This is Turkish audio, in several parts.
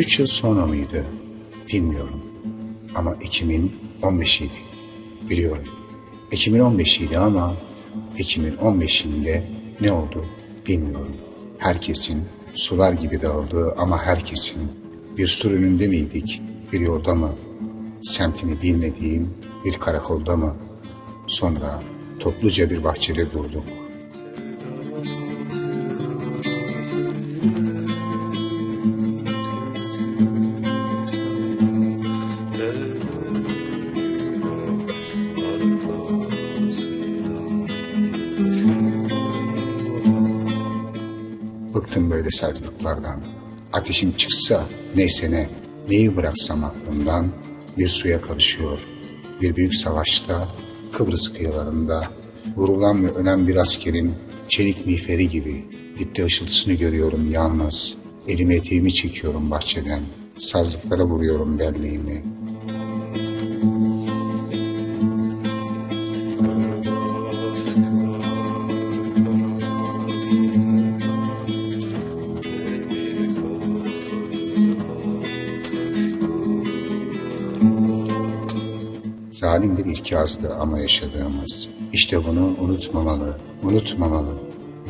Üç yıl sonra mıydı? Bilmiyorum. Ama 2015 idi. Biliyorum. 2015 idi ama 2015'inde ne oldu bilmiyorum. Herkesin sular gibi dağıldığı ama herkesin bir sur önünde miydik, bir yolda mı, semtini bilmediğim bir karakolda mı? Sonra topluca bir bahçede durduk. Bıktım böyle sarılıklardan. Ateşim çıksa neyse ne, neyi bıraksam aklımdan bir suya karışıyor. Bir büyük savaşta Kıbrıs kıyılarında vurulan ve ölen bir askerin çelik miğferi gibi dipte ışıltısını görüyorum yalnız. Elime eteğimi çekiyorum bahçeden. Sazlıklara vuruyorum belleğimi. Zalim bir ilkazdı ama yaşadığımız. İşte bunu unutmamalı, unutmamalı.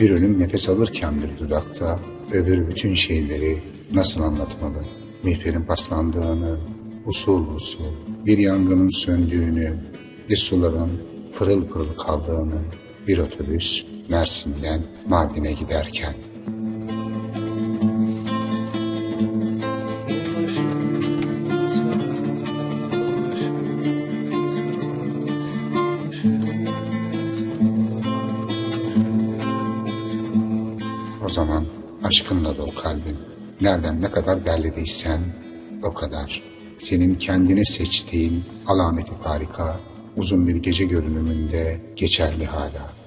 Bir ölüm nefes alırken bir dudakta, öbür bütün şeyleri nasıl anlatmalı? Miğferin paslandığını, usul usul, bir yangının söndüğünü, bir suların pırıl pırıl kaldığını, bir otobüs Mersin'den Mardin'e giderken. O zaman aşkınla dolu kalbim. Nereden ne kadar derlediysen o kadar. Senin kendine seçtiğin alameti farika uzun bir gece görünümünde geçerli hala.